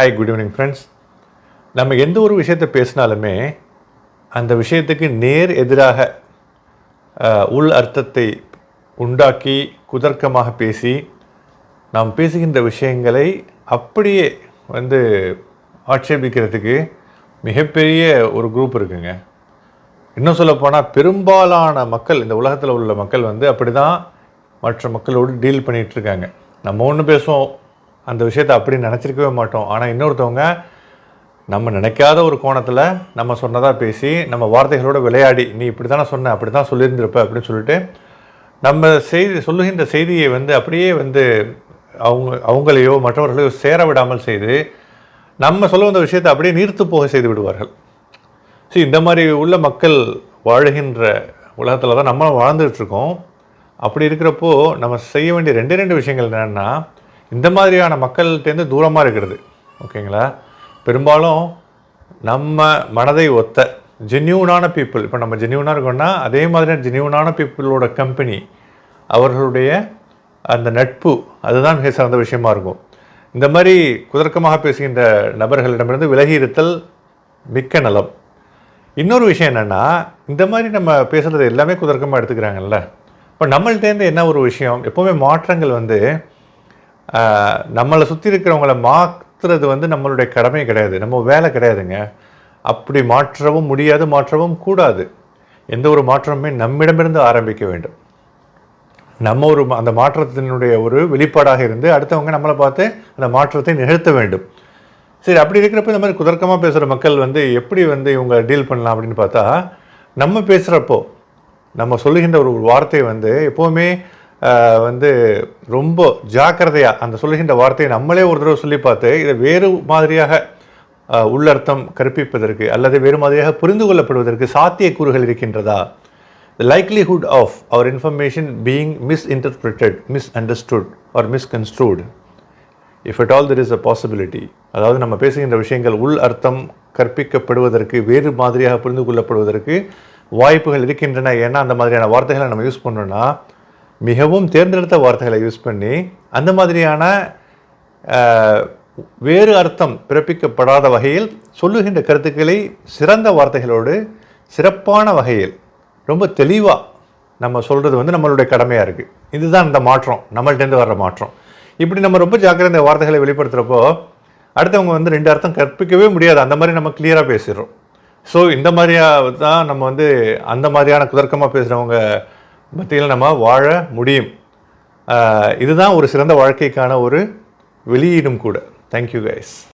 Hi good evening friends நம்ம எந்த ஒரு விஷயத்தை பேசினாலுமே அந்த விஷயத்துக்கு நேர் எதிராக உள் அர்த்தத்தை உண்டாக்கி குதர்க்கமாக பேசி நாம் பேசுகின்ற விஷயங்களை அப்படியே வந்து ஆட்சேபிக்கிறதுக்கு மிகப்பெரிய ஒரு குரூப் இருக்குங்க. இன்னும் சொல்லப்போனால் பெரும்பாலான மக்கள் இந்த உலகத்தில் உள்ள மக்கள் வந்து அப்படி தான் மற்ற மக்களோடு டீல் பண்ணிகிட்ருக்காங்க நம்ம ஒன்று பேசுவோம் அந்த விஷயத்தை அப்படி நினச்சிருக்கவே மாட்டோம். ஆனால் இன்னொருத்தவங்க நம்ம நினைக்காத ஒரு கோணத்தில் நம்ம சொன்னதாக பேசி நம்ம வார்த்தைகளோட விளையாடி நீ இப்படி தானே சொன்ன அப்படி தான் சொல்லியிருந்திருப்ப அப்படின்னு சொல்லிட்டு நம்ம செய்தி சொல்லுகின்ற செய்தியை வந்து அப்படியே வந்து அவங்க அவங்களையோ மற்றவர்களையோ சேர விடாமல் செய்து நம்ம சொல்ல வந்த விஷயத்தை அப்படியே நீர்த்து போக செய்து விடுவார்கள். ஸோ இந்த மாதிரி உள்ள மக்கள் வாழுகின்ற உலகத்தில் தான் நம்ம வாழ்ந்துகிட்ருக்கோம் அப்படி இருக்கிறப்போ நம்ம செய்ய வேண்டிய ரெண்டு ரெண்டு விஷயங்கள் என்னென்னா இந்த மாதிரியான மக்கள்கிட்டேருந்து தூரமாக இருக்கிறது. ஓகேங்களா? பெரும்பாலும் நம்ம மனதை ஒத்த ஜென்யூனான பீப்புள் இப்போ நம்ம ஜென்யூனாக இருக்கோம்னா அதே மாதிரியான ஜென்யூனான பீப்புளோட கம்பெனி அவர்களுடைய அந்த நட்பு அதுதான் மிக சிறந்த விஷயமா இருக்கும். இந்த மாதிரி குதர்க்கமாக பேசுகின்ற நபர்களிடமிருந்து விலகி இருத்தல் மிக்க நலம். இன்னொரு விஷயம் என்னென்னா இந்த மாதிரி நம்ம பேசுகிறது எல்லாமே குதர்க்கமாக எடுத்துக்கிறாங்கல்ல. இப்போ நம்மள்டேருந்து என்ன ஒரு விஷயம்? எப்போவுமே மாற்றங்கள் வந்து நம்மளை சுற்றி இருக்கிறவங்கள மாற்றுறது வந்து நம்மளுடைய கடமை கிடையாது. நம்ம வேலை கிடையாதுங்க. அப்படி மாற்றவும் முடியாது மாற்றவும் கூடாது. எந்த ஒரு மாற்றமுமே நம்மிடமிருந்து ஆரம்பிக்க வேண்டும். நம்ம ஒரு அந்த மாற்றத்தினுடைய ஒரு வெளிப்பாடாக இருந்து அடுத்தவங்க நம்மளை பார்த்து அந்த மாற்றத்தை நிகழ்த்த வேண்டும். சரி அப்படி இருக்கிறப்ப இந்த மாதிரி குதர்க்கமாக பேசுகிற மக்கள் வந்து எப்படி வந்து இவங்க டீல் பண்ணலாம் அப்படின்னு பார்த்தா நம்ம பேசுகிறப்போ நம்ம சொல்லுகின்ற ஒரு வார்த்தை வந்து எப்போவுமே வந்து ரொம்ப ஜாக்கிரதையாக அந்த சொல்லுகின்ற வார்த்தையை நம்மளே ஒரு தடவை சொல்லி பார்த்து இதை வேறு மாதிரியாக உள்ளர்த்தம் கற்பிப்பதற்கு அல்லது வேறு மாதிரியாக புரிந்து கொள்ளப்படுவதற்கு சாத்தியக்கூறுகள் இருக்கின்றதா? The likelihood of our information being misinterpreted misunderstood or misconstrued if at all there is a possibility அதாவது நம்ம பேசுகின்ற விஷயங்கள் உள் அர்த்தம் கற்பிக்கப்படுவதற்கு வேறு மாதிரியாக புரிந்து கொள்ளப்படுவதற்கு வாய்ப்புகள் இருக்கின்றன. ஏன்னா அந்த மாதிரியான வார்த்தைகளை நம்ம யூஸ் பண்ணோன்னா மிகவும் தேர்ந்தெடுத்த வார்த்தைகளை யூஸ் பண்ணி அந்த மாதிரியான வேறு அர்த்தம் பிறப்பிக்கப்படாத வகையில் சொல்லுகின்ற கருத்துக்களை சிறந்த வார்த்தைகளோடு சிறப்பான வகையில் ரொம்ப தெளிவாக நம்ம சொல்கிறது வந்து நம்மளுடைய கடமையாக இருக்குது இதுதான் இந்த மாற்றம். நம்மள்டேருந்து வர்ற மாற்றம். இப்படி நம்ம ரொம்ப ஜாக்கிரதை இந்த வார்த்தைகளை வெளிப்படுத்துகிறப்போ அடுத்தவங்க வந்து ரெண்டு அர்த்தம் கற்பிக்கவே முடியாது. அந்த மாதிரி நம்ம கிளியராக பேசிடுறோம். ஸோ இந்த மாதிரியா தான் நம்ம வந்து அந்த மாதிரியான குதர்க்கமாக பேசுகிறவங்க மத்தியில் நம்ம வாழ முடியும். இதுதான் ஒரு சிறந்த வாழ்க்கைக்கான ஒரு வெளியீடும் கூட. Thank you guys